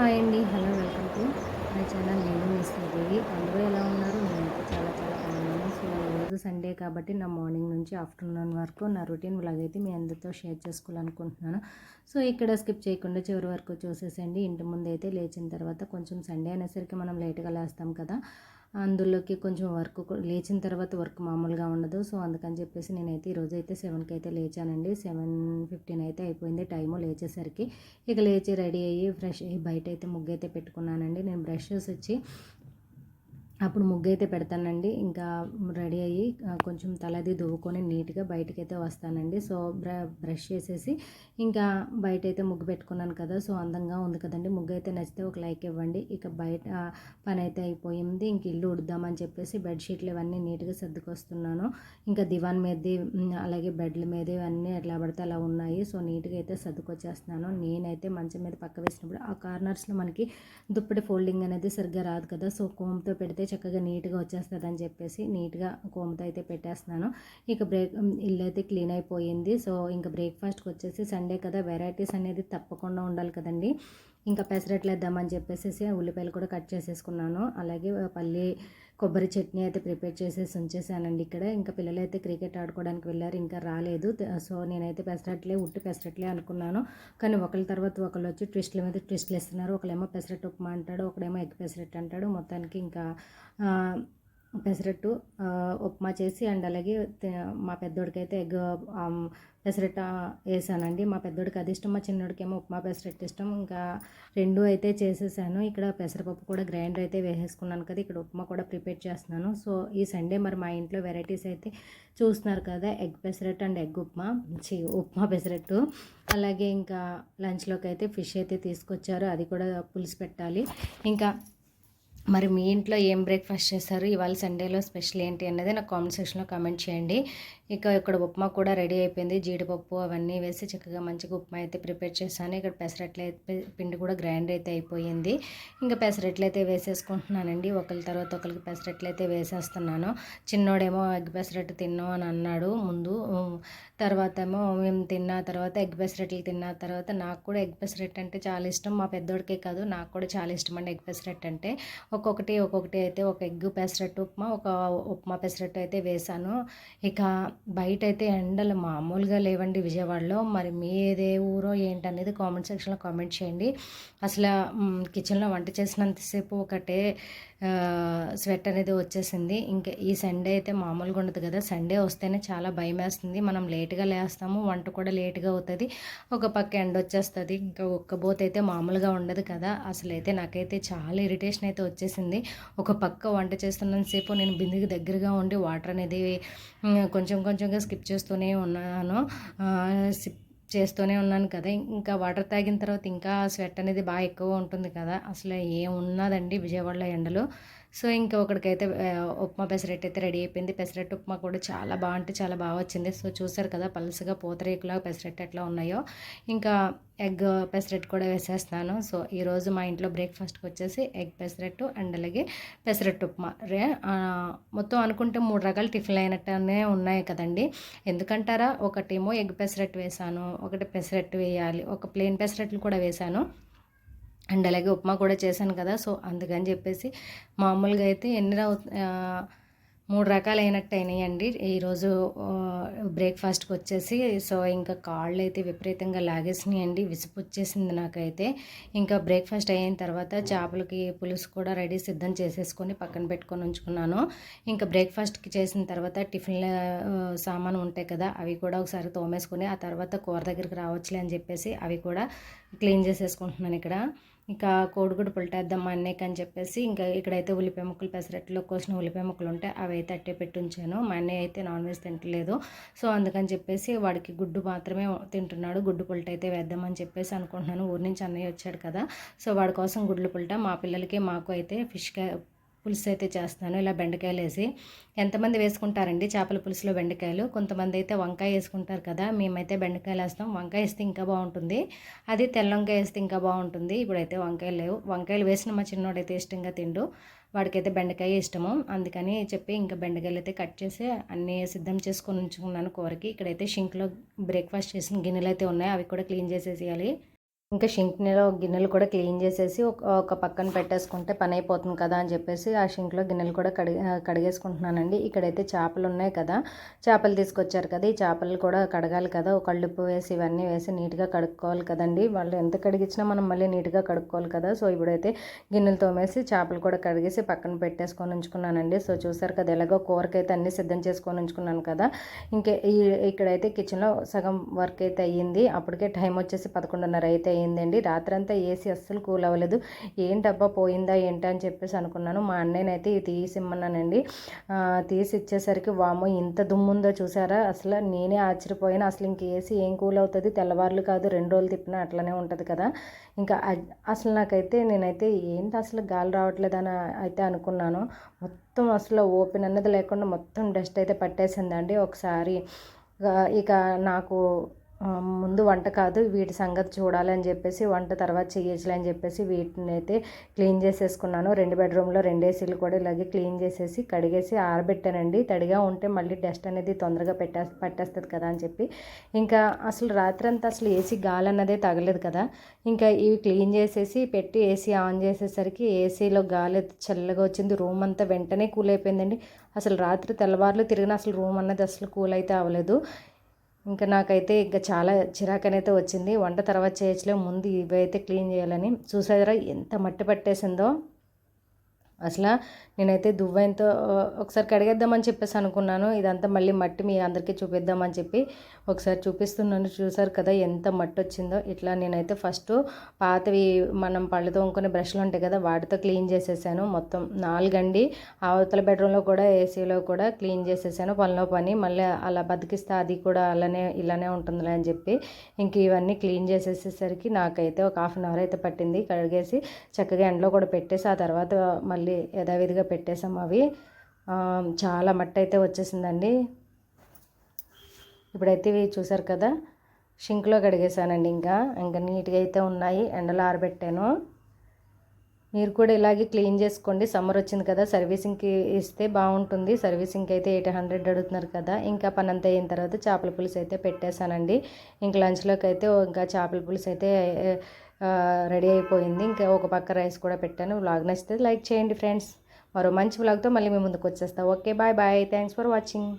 Hi అండి. Hello welcome to my channel. నేను మీ అందరూ ఎలా ఉన్నారు? నేనైతే చాలా చాలా బాగున్నాను సో ఈరోజు సండే కాబట్టి నా మార్నింగ్ నుంచి ఆఫ్టర్నూన్ వరకు నా రొటీన్ వ్లాగ్ అయితే మీ అందరితో షేర్ చేసుకోవాలనుకుంటున్నాను. సో ఇక్కడ స్కిప్ చేయకుండా చివరి వరకు చూసేసండి ఇంటి ముందు అయితే లేచిన తర్వాత కొంచెం సండే అనేసరికి మనం లేట్గా లేస్తాం కదా. అందులోకి కొంచెం వర్క్ లేచిన తర్వాత వర్క్ మామూలుగా ఉండదు. సో అందుకని చెప్పేసి నేనైతే ఈరోజు అయితే సెవెన్కి అయితే లేచానండి. సెవెన్ ఫిఫ్టీన్ అయితే అయిపోయింది టైము లేచేసరికి. ఇక లేచి రెడీ అయ్యి ఫ్రెష్ అయ్యి బయట అయితే ముగ్గు అయితే పెట్టుకున్నానండి. నేను బ్రషెస్ వచ్చి అప్పుడు ముగ్గు అయితే పెడతానండి. ఇంకా రెడీ అయ్యి కొంచెం తలది దువ్వుకొని నీట్గా బయటకైతే వస్తానండి. సో బ్ర బ్రష్ చేసేసి ఇంకా బయట అయితే ముగ్గు పెట్టుకున్నాను కదా సో అందంగా ఉంది కదండి. ముగ్గు అయితే నచ్చితే ఒక లైక్ ఇవ్వండి. ఇక బయట పని అయితే అయిపోయింది. ఇంక ఇల్లు ఉడుద్దామని చెప్పేసి బెడ్షీట్లు ఇవన్నీ నీట్గా సర్దుకొస్తున్నాను. ఇంకా దివాన్ మీద అలాగే బెడ్ల మీద ఇవన్నీ ఎట్లా పడితే అలా ఉన్నాయి. సో నీట్గా అయితే సర్దుకొచ్చేస్తున్నాను. నేనైతే మంచం మీద పక్క వేసినప్పుడు ఆ కార్నర్స్లో మనకి దుప్పటి ఫోల్డింగ్ అనేది సరిగ్గా రాదు కదా. సో కోమ్తో పెడితే చక్కగా నీట్గా వచ్చేస్తుంది అని చెప్పేసి నీట్గా కోమతో అయితే పెట్టేస్తున్నాను. ఇక బ్రేక్ ఇల్లు అయితే క్లీన్ అయిపోయింది. సో ఇంకా బ్రేక్ఫాస్ట్కి వచ్చేసి సండే కదా వెరైటీస్ అనేది తప్పకుండా ఉండాలి కదండి. ఇంకా పెసరట్లు వేద్దామని చెప్పేసి ఉల్లిపాయలు కూడా కట్ చేసేసుకున్నాను. అలాగే పల్లి కొబ్బరి చట్నీ అయితే ప్రిపేర్ చేసేసి ఉంచేసానండి ఇక్కడ. ఇంకా పిల్లలు అయితే క్రికెట్ ఆడుకోవడానికి వెళ్ళారు ఇంకా రాలేదు. సో నేనైతే పెసరట్లే ఉట్టి పెసరట్లే అనుకున్నాను. కానీ ఒకరి తర్వాత ఒకళ్ళు వచ్చి ట్విస్ట్ల మీద ట్విస్ట్లు ఇస్తున్నారు ఒకళ్ళేమో పెసరట్టు ఉప్మా అంటాడు ఒకడేమో ఎగ్ పెసరట్టు అంటాడు. మొత్తానికి ఇంకా పెసరట్టు ఉప్మా చేసి అండ్ అలాగే మా పెద్దోడికైతే ఎగ్ పెసరట్టు వేసానండి. మా పెద్దోడికి అది ఇష్టం మా చిన్నోడికేమో ఉప్మా పెసరట్టు ఇష్టం. ఇంకా రెండు అయితే చేసేసాను. ఇక్కడ పెసరపప్పు కూడా గ్రైండర్ అయితే వేసేసుకున్నాను కదా ఇక్కడ ఉప్మా కూడా ప్రిపేర్ చేస్తున్నాను. సో ఈ సండే మరి మా ఇంట్లో వెరైటీస్ అయితే చూస్తున్నారు కదా egg pesarattu and egg upma. చి ఉప్మా పెసరట్టు. అలాగే ఇంకా లంచ్లోకి అయితే ఫిష్ అయితే తీసుకొచ్చారు అది కూడా పులుసు పెట్టాలి. ఇంకా మరి మీ ఇంట్లో ఏం బ్రేక్ఫాస్ట్ చేస్తారు? ఇవాళ సండేలో స్పెషల్ ఏంటి అన్నది నాకు కామెంట్ సెక్షన్లో కామెంట్ చేయండి. ఇక ఇక్కడ ఉప్మా కూడా రెడీ అయిపోయింది. జీడిపప్పు అవన్నీ వేసి చక్కగా మంచిగా ఉప్మా అయితే ప్రిపేర్ చేశాను. ఇక్కడ పెసరట్లు అయితే పిండి కూడా గ్రైండ్ అయితే అయిపోయింది. ఇంకా పెసరట్లు అయితే వేసేసుకుంటున్నానండి. ఒకరి తర్వాత ఒకరికి పెసరట్లు అయితే వేసేస్తున్నాను. చిన్నోడేమో ఎగ్ పెసరట్టు తిన్నాం అని అన్నాడు ముందు. తర్వాత ఏమో మేము తిన్న తర్వాత ఎగ్ పెసరట్లు తిన్న తర్వాత నాకు కూడా ఎగ్ పెసరట్టు అంటే చాలా ఇష్టం. మా పెద్దోడికే కాదు నాకు కూడా చాలా ఇష్టం అండి ఎగ్ పెసరట్టు అంటే ఒక్కొక్కటి ఒక్కొక్కటి అయితే ఒక ఎగ్ పెసరట్టు ఉప్మా ఒక ఉప్మా పెసరట్టు అయితే వేశాను ఇక బయట అయితే ఎండలు మామూలుగా లేవండి విజయవాడలో. మరి మీదే ఊరో ఏంటనేది కామెంట్ సెక్షన్లో కామెంట్ చేయండి. అసలు కిచెన్లో వంట చేసినంతసేపు ఒకటే స్వెట్ అనేది వచ్చేసింది. ఇంకా ఈ సండే అయితే మామూలుగా ఉండదు కదా. సండే వస్తేనే చాలా భయం వేస్తుంది. మనం లేట్గా లేస్తాము. వంట కూడా లేట్గా అవుతుంది. ఒక పక్క ఎండ వచ్చేస్తుంది. ఇంకా ఒక్క బోత్ అయితే మామూలుగా ఉండదు కదా. అసలు అయితే నాకైతే చాలా ఇరిటేషన్ అయితే వచ్చేసింది. ఒక పక్క వంట చేస్తున్నంతసేపు నేను బిందికి దగ్గరగా ఉండి వాటర్ అనేది కొంచెం కొంచెంగా స్కిప్ చేస్తూనే ఉన్నాను. చేస్తూనే ఉన్నాను కదా. ఇంకా వాటర్ తాగిన తర్వాత ఇంకా స్వెట్ అనేది బాగా ఎక్కువ ఉంటుంది కదా. అసలు ఏమున్నదండి విజయవాడలో ఎండలో. సో ఇంకా ఒకరికైతే ఉప్మా పెసరట్టు అయితే రెడీ అయిపోయింది. పెసరట్టు ఉప్మా కూడా చాలా బాగుంటే చాలా బాగా వచ్చింది. సో చూసారు కదా పలుసుగా పూతరేకులాగా పెసరట్టు ఎట్లా ఉన్నాయో. ఇంకా ఎగ్ పెసరెట్ కూడా వేసేస్తున్నాను. సో ఈరోజు మా ఇంట్లో బ్రేక్ఫాస్ట్కి వచ్చేసి ఎగ్ పెసరట్టు అండ్ అలాగే పెసరట్టు ఉప్మా. రే మొత్తం అనుకుంటే మూడు రకాల టిఫిన్లు అయినట్టునే ఉన్నాయి కదండి. ఎందుకంటారా ఒకటేమో ఎగ్ పెసరట్టు వేసాను ఒకటి పెసరట్టు వేయాలి ఒక ప్లెయిన్ పెసరట్లు కూడా వేశాను అండ్ అలాగే ఉప్మా కూడా చేశాను కదా సో అందుకని చెప్పేసి మామూలుగా అయితే ఎన్ని మూడు రకాలు అయినట్టు అయినాయండి ఈరోజు బ్రేక్ఫాస్ట్కి వచ్చేసి సో ఇంకా కాళ్ళు అయితే విపరీతంగా లాగేసినాయండి విసుపు వచ్చేసింది నాకైతే. ఇంకా బ్రేక్ఫాస్ట్ అయిన తర్వాత చేపలకి పులుసు కూడా రెడీ సిద్ధం చేసేసుకొని పక్కన పెట్టుకొని ఉంచుకున్నాను. ఇంకా బ్రేక్ఫాస్ట్కి చేసిన తర్వాత టిఫిన్ల సామాను ఉంటాయి కదా అవి కూడా ఒకసారి తోమేసుకొని ఆ తర్వాత కూర దగ్గరికి రావచ్చులే అని చెప్పేసి అవి కూడా క్లీన్ చేసేసుకుంటున్నాను ఇక్కడ. ఇంకా కోడిగుడ్డు పుల్టేద్దాం మా అన్నయ్యకి అని చెప్పేసి ఇంకా ఇక్కడైతే ఉల్లిపాయ ముక్కలు పెసరట్లో కోసిన ఉల్లిపాయ ముక్కలు ఉంటాయి అవి అయితే అట్టే పెట్టి ఉంచాను మా అన్నయ్య అయితే నాన్ వెజ్ తింటలేదు. సో అందుకని చెప్పేసి వాడికి గుడ్డు మాత్రమే తింటున్నాడు. గుడ్డు పుల్ట అయితే వేద్దామని చెప్పేసి అనుకుంటున్నాను. ఊరి నుంచి అన్నయ్య వచ్చాడు కదా. సో వాడి కోసం గుడ్లు పుల్ట. మా పిల్లలకి మాకు అయితే ఫిష్ పులుసు అయితే చేస్తున్నాను ఇలా బెండకాయలు వేసి ఎంతమంది వేసుకుంటారండి చేపల పులుసులో బెండకాయలు? కొంతమంది అయితే వంకాయ వేసుకుంటారు కదా మేమైతే బెండకాయలు వేస్తాం వంకాయ వేస్తే ఇంకా బాగుంటుంది. అది తెల్ల వంకాయ వేస్తే ఇంకా బాగుంటుంది. ఇప్పుడైతే వంకాయలు లేవు. వంకాయలు వేసిన మా చిన్నోడైతే ఇష్టంగా తిండు. వాడికైతే బెండకాయ ఇష్టము. అందుకని చెప్పి ఇంకా బెండకాయలు అయితే కట్ చేసి అన్నీ సిద్ధం చేసుకొని ఉంచుకున్నాను కూరకి. ఇక్కడైతే షింక్లో బ్రేక్ఫాస్ట్ చేసిన గిన్నెలు అయితే ఉన్నాయి. అవి కూడా క్లీన్ చేసేసేయాలి. ఇంకా షింక్లో గిన్నెలు కూడా క్లీన్ చేసేసి ఒక ఒక పక్కన పెట్టేసుకుంటే పని అయిపోతుంది కదా అని చెప్పేసి ఆ షింక్లో గిన్నెలు కూడా కడిగి కడిగేసుకుంటున్నానండి. ఇక్కడైతే చేపలు ఉన్నాయి కదా చేపలు తీసుకొచ్చారు కదా ఈ చేపలు కూడా కడగాలి కదా ఒక కళ్ళుప్పు వేసి ఇవన్నీ వేసి నీట్గా కడుక్కోవాలి కదండి. వాళ్ళు ఎంత కడిగించినా మనం మళ్ళీ నీట్గా కడుక్కోవాలి కదా సో ఇప్పుడైతే గిన్నెలు తోమేసి చేపలు కూడా కడిగేసి పక్కన పెట్టేసుకొని ఉంచుకున్నానండి. సో చూసారు కదా ఎలాగో కూరకైతే అన్నీ సిద్ధం చేసుకొని ఉంచుకున్నాను కదా. ఇంకా ఈ ఇక్కడైతే కిచెన్లో సగం వర్క్ అయితే అయ్యింది. అప్పటికే టైం వచ్చేసి పదకొండున్నర అయితే అయిందండి రాత్రంతా ఏసీ అస్సలు కూల్ అవ్వలేదు. ఏంటబ్బా పోయిందా ఏంటి? అని చెప్పేసి అనుకున్నాను. మా అన్నయ్యనైతే ఇది తీసిమ్మన్నానండి. తీసి ఇచ్చేసరికి వామో ఇంత దుమ్ముందో చూసారా? అసలు నేనే ఆశ్చర్యపోయాను. అసలు ఇంక ఏసీ ఏం కూల్ అవుతుంది? తెల్లవారులు కాదు రెండు రోజులు తిప్పినా అట్లనే ఉంటుంది కదా. ఇంకా అసలు నాకైతే నేనైతే ఏంటి అసలు గాలి రావట్లేదని అయితే అనుకున్నాను. మొత్తం అసలు ఓపెన్ అన్నది లేకుండా మొత్తం డస్ట్ అయితే పట్టేసిందండి. ఒకసారి ఇక నాకు ముందు వంట కాదు వీటి సంగతి చూడాలని చెప్పేసి వంట తర్వాత చేయొచ్చులే అని చెప్పేసి వీటిని అయితే క్లీన్ చేసేసుకున్నాను. రెండు బెడ్రూమ్లో రెండు ఏసీలు కూడా ఇలాగే క్లీన్ చేసేసి కడిగేసి ఆరబెట్టానండి. తడిగా ఉంటే మళ్ళీ డస్ట్ అనేది తొందరగా పెట్టే పట్టేస్తుంది కదా అని చెప్పి. ఇంకా అసలు రాత్రి అంతా అసలు ఏసీ గాలి అన్నదే తగలేదు కదా. ఇంకా ఇవి క్లీన్ చేసేసి పెట్టి ఏసీ ఆన్ చేసేసరికి ఏసీలో గాలి చల్లగా వచ్చింది. రూమ్ అంతా వెంటనే కూల్ అయిపోయిందండి. అసలు రాత్రి తెల్లవారులు తిరిగిన అసలు రూమ్ అన్నది అసలు కూల్ అయితే అవ్వలేదు. ఇంకా నాకైతే ఇంకా చాలా చిరాకనైతే వచ్చింది. వంట తర్వాత చేయొచ్చులే ముందు ఇవైతే క్లీన్ చేయాలని. చూసారా ఎంత మట్టి పట్టేసిందో. అసలు నేనైతే దువ్వెంతో ఒకసారి కడిగేద్దామని చెప్పేసి అనుకున్నాను. ఇదంతా మళ్ళీ మట్టి మీ అందరికీ చూపిద్దామని చెప్పి ఒకసారి చూపిస్తున్నాను. చూసారు కదా ఎంత మట్టి వచ్చిందో ఇట్లా నేనైతే ఫస్ట్ పాతవి మనం పళ్ళు తోముకునే బ్రష్లు ఉంటాయి కదా వాటితో క్లీన్ చేసేసాను. మొత్తం నాలుగండి. అవతల బెడ్రూమ్లో కూడా ఏసీలో కూడా క్లీన్ చేసేసాను. పనిలో పని మళ్ళీ అలా బతికిస్తే అది కూడా అలానే ఇలానే ఉంటుందిలే అని చెప్పి ఇంక ఇవన్నీ క్లీన్ చేసేసేసరికి నాకైతే ఒక హాఫ్ అన్ అవర్ అయితే పట్టింది. కడిగేసి చక్కగా ఎండలో కూడా పెట్టేసి ఆ తర్వాత మళ్ళీ మళ్ళీ యథావిధిగా పెట్టేసాం అవి. చాలా మట్టి అయితే వచ్చేసిందండి. ఇప్పుడైతే ఇవి చూసారు కదా షింక్లో కడిగేసానండి ఇంకా. ఇంకా నీట్గా అయితే ఉన్నాయి ఎండలో ఆరబెట్టాను. మీరు కూడా ఇలాగే క్లీన్ చేసుకోండి. సమ్మర్ వచ్చింది కదా సర్వీసింగ్కి ఇస్తే బాగుంటుంది. సర్వీసింగ్కి అయితే ఎయిట్ హండ్రెడ్ అడుగుతున్నారు కదా. ఇంకా పని అంతా అయిన తర్వాత చేపల పులుసు అయితే పెట్టేశానండి. ఇంక లంచ్లోకి అయితే ఇంకా చేపల పులుసు అయితే రెడీ అయిపోయింది. ఇంకా ఒక పక్క రైస్ కూడా పెట్టాను. వ్లాగ్ నచ్చితే లైక్ చేయండి ఫ్రెండ్స్. మరో మంచి వ్లాగ్తో మళ్ళీ మీ ముందుకు వచ్చేస్తా. Okay bye bye thanks for watching